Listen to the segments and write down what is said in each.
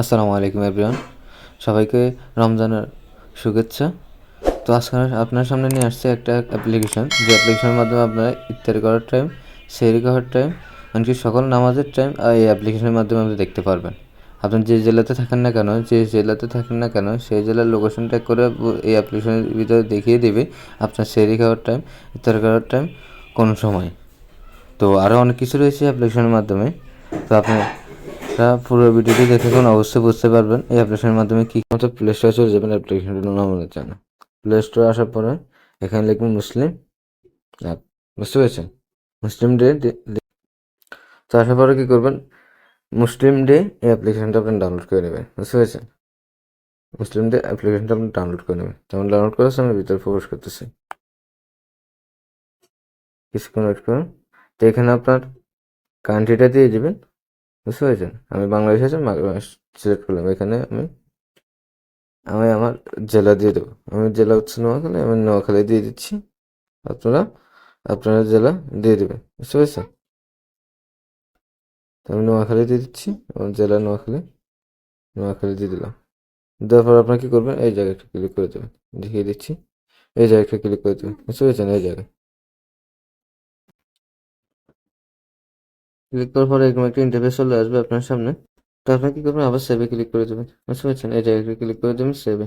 আসসালামু আলাইকুম এভরিওয়ান সবাইকে রমজানের শুভেচ্ছা। তো আজকে আপনার সামনে নিয়ে আসছে একটা অ্যাপ্লিকেশন যে অ্যাপ্লিকেশনের মাধ্যমে আপনারা ইফতারি করার টাইম সেহরি করার টাইম এমনকি সকল নামাজের টাইম এই অ্যাপ্লিকেশনের মাধ্যমে আপনি দেখতে পারবেন। আপনি যে জেলাতে থাকেন না কেন, যে জেলাতে থাকেন না কেন, সেই জেলার লোকেশন ট্যাগ করে এই অ্যাপ্লিকেশনের ভিতরে দেখিয়ে দেবে আপনার সেহরি খাওয়ার টাইম ইফতারি করার টাইম কোন সময়। তো আরও অনেক কিছু রয়েছে অ্যাপ্লিকেশনের মাধ্যমে। তো আপনি তা পুরো ভিডিওটি দেখে কোন অবশ্যই বুঝতে পারবেন এই অ্যাপ্লিকেশনের মাধ্যমে কী মতো প্লে স্টোরে চলে যাবেন অ্যাপ্লিকেশনটি নামানোর জন্য প্লে স্টোরে আসার পরে এখানে লিখবেন মুসলিম অ্যাপ, বুঝতে পেরেছেন? মুসলিম ডে তো আসার পরে কী করবেন? মুসলিম ডে এই অ্যাপ্লিকেশনটা আপনি ডাউনলোড করে নেবেন, বুঝতে পেরেছেন? মুসলিম ডে অ্যাপ্লিকেশনটা আপনি ডাউনলোড করে নেবেন। যেমন ডাউনলোড করেছে আমি ভিতরে প্রবেশ করতেছি। কিছুক্ষণ ওয়েট করুন। তো এখানে আপনার কান্ট্রিটা দিয়ে দেবেন। বুঝতে পেরেছেন? আমি বাংলাদেশ আছে সিলেক্ট করলাম। এখানে আমি আমি আমার জেলা দিয়ে দেবো। আমি জেলা হচ্ছে নোয়াখালী, আমি নোয়াখালী দিয়ে দিচ্ছি। আপনারা আপনারা জেলা দিয়ে দেবেন। বুঝতে পেরেছেন? আমি নোয়াখালী দিয়ে দিচ্ছি, আমার জেলা নোয়াখালী নোয়াখালী দিয়ে দিলাম। দেওয়ার পর আপনার কী করবেন? এই জায়গাটা ক্লিক করে দেবেন। দেখিয়ে দিচ্ছি। এই জায়গাটা ক্লিক করে দেবেন। বুঝতে পেরেছেন? এই জায়গায়। ক্লিক করার পরে এরকম একটা ইন্টারফেস চলে আসবে আপনার সামনে। তো আপনি কি করবেন? আবার সেভে ক্লিক করে দেবেন। বুঝতে পারছেন? এই জায়গাটা ক্লিক করে দেবেন সেভে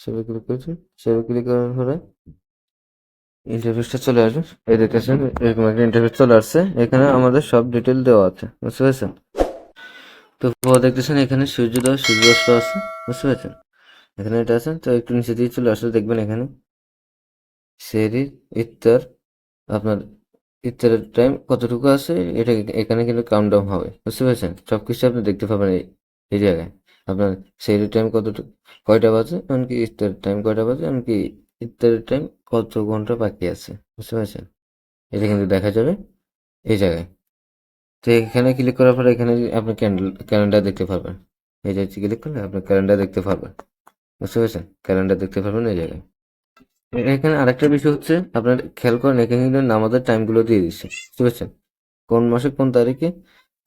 সেভে ক্লিক করে দেবেন। সেভে ক্লিক করার পরে ইন্টারফেসটা চলে আসবে। এই দেখতেছেন, এরকম একটা ইন্টারফেস চলে আসছে। এখানে আমাদের সব ডিটেল দেওয়া আছে। বুঝতে পারছেন? তো দেখতেছেন, এখানে সূর্যোদয় সূর্যাস্ত আছে। বুঝতে পারছেন? এখানে এটা আছে, তো একটু নিচে দিয়ে চলে আসলে দেখবেন এখানে। সেরি ইত্তার আপনার ইত্যাদির টাইম কতটুকু আছে, এটা এখানে কিন্তু কাউন্ট ডাউন হবে। বুঝতে পেরেছেন? সব কিছু আপনি দেখতে পাবেন এই জায়গায়। আপনার সেই টাইম কতটুকু, কয়টা বাজে, এমনকি ইত্যাদির টাইম কয়টা বাজে, এমনকি ইত্যাদির টাইম কত ঘণ্টা বাকি আছে। বুঝতে পেরেছেন? এটা কিন্তু দেখা যাবে এই জায়গায়। তো এখানে ক্লিক করার পরে এখানে আপনি ক্যান্ডেল ক্যালেন্ডার দেখতে পারবেন। এই জায়গায় ক্লিক করলে আপনি ক্যালেন্ডার দেখতে পারবেন। বুঝতে পেরেছেন? ক্যালেন্ডার দেখতে পারবেন এই জায়গায়। এখানে আরেকটা বিষয় হচ্ছে, আপনার খেয়াল করেন, এখানে কিন্তু নামাজের টাইমগুলো দিয়ে দিচ্ছে বুঝতে পারছেন? কোন মাসে কোন তারিখে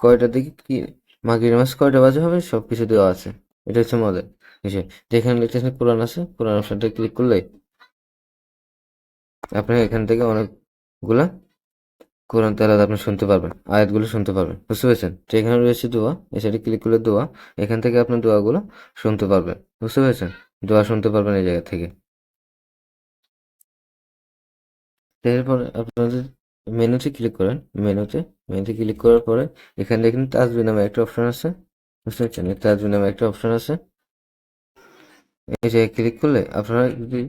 কয়টা দিকে কি মাঘের মাস কয়টা বাজে হবে সব কিছু দেওয়া আছে। এটা হচ্ছে মজার। বিষয় যেখানে লিখতেছেন কোরআন আছে, কোরআন অপশনটা ক্লিক করলে আপনি এখান থেকে অনেকগুলা কোরআন তেলাদ আপনি শুনতে পারবেন, আয়াতগুলো শুনতে পারবেন। বুঝতে পেরেছেন? তো এখানে রয়েছে দোয়া, এই ক্লিক করলে দোয়া, এখান থেকে আপনি দোয়াগুলো শুনতে পারবেন। বুঝতে পেরেছেন? দোয়া শুনতে পারবেন এই জায়গা থেকে। এরপরে আপনাদের মেনুতে ক্লিক করেন, মেনুতে মেনুতে ক্লিক করার পরে এখানে দেখেন তাজবি নামে একটা অপশন আছে, বুঝতে পারছেন? তাজবি নামে একটা অপশন আছে। এই জায়গায় ক্লিক করলে আপনারা যদি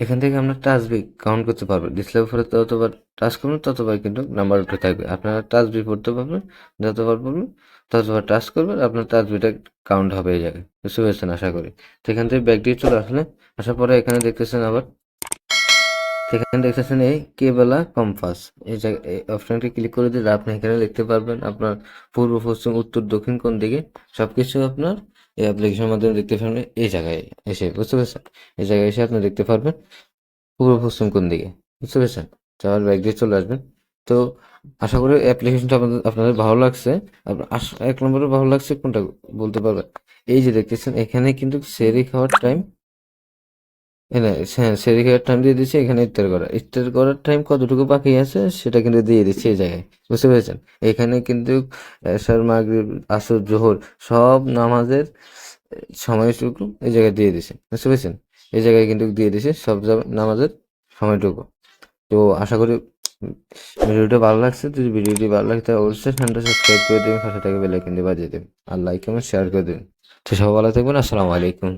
এখান থেকে আপনার টাচবি কাউন্ট করতে পারবেন। ডিসপ্লে উপরে ততবার টাচ করবেন ততবার কিন্তু নাম্বার উঠে থাকবে। আপনারা টাচবি পড়তে পারবেন, যতবার পড়বেন, ততবার টাচ করবেন, আপনার টাচবিটা কাউন্ট হবে এই জায়গায়। বুঝতে পেরেছেন? আশা করি। তো এখান থেকে ব্যাগটি চলে আসলে আসার পরে এখানে দেখতেছেন আবার সেখানে দেখতেছেন এই কেবেলা কম্পাস এই অপশনটি ক্লিক করে দিলে আপনি এখানে লিখতে পারবেন আপনার পূর্ব, পশ্চিম, উত্তর, দক্ষিণ কোন দিকে। সবকিছু আপনার এই অ্যাপ্লিকেশনের মাধ্যমে দেখতে পারবেন এই জায়গায় এসে, বুঝতে পেরেছেন? এই জায়গায় এসে আপনি দেখতে পারবেন পূর্ব, পশ্চিম কোন দিকে, বুঝতে পেরেছেন? যাওয়ার ব্যাগ দিয়ে চলে আসবেন। তো আশা করি অ্যাপ্লিকেশনটা আপনাদের আপনাদের ভালো লাগছে। এক নম্বরে ভালো লাগছে কোনটা বলতে পারবেন? এই যে দেখতেছেন, এখানে কিন্তু সেরি খাওয়ার টাইম হ্যাঁ সেদিকে টাইম দিয়ে দিচ্ছে এখানে ইফতার করা। ইফতার করার টাইম কতটুকু বাকি আছে, সেটা কিন্তু দিয়ে দিচ্ছে এই জায়গায়। বুঝতে পেরেছেন? এখানে কিন্তু এশার, মাগরিব, আসর, জোহর সব নামাজের সময়টুকু এই জায়গায় দিয়ে দিছে বুঝতে পেরেছেন? এই জায়গায় কিন্তু দিয়ে দিছে সব নামাজের সময়টুকু। তো আশা করি ভিডিওটা ভালো লাগছে। যদি ভিডিওটি ভালো লাগে তাহলে অবশ্যই চ্যানেলটা সাবস্ক্রাইব করে দেবেন, পাশে থেকে বেলাইকন দিয়ে বাজিয়ে দেবেন। আর লাইক এবং শেয়ার করে দেবেন। তো সবাই ভালো থাকবেন, আসসালামু আলাইকুম।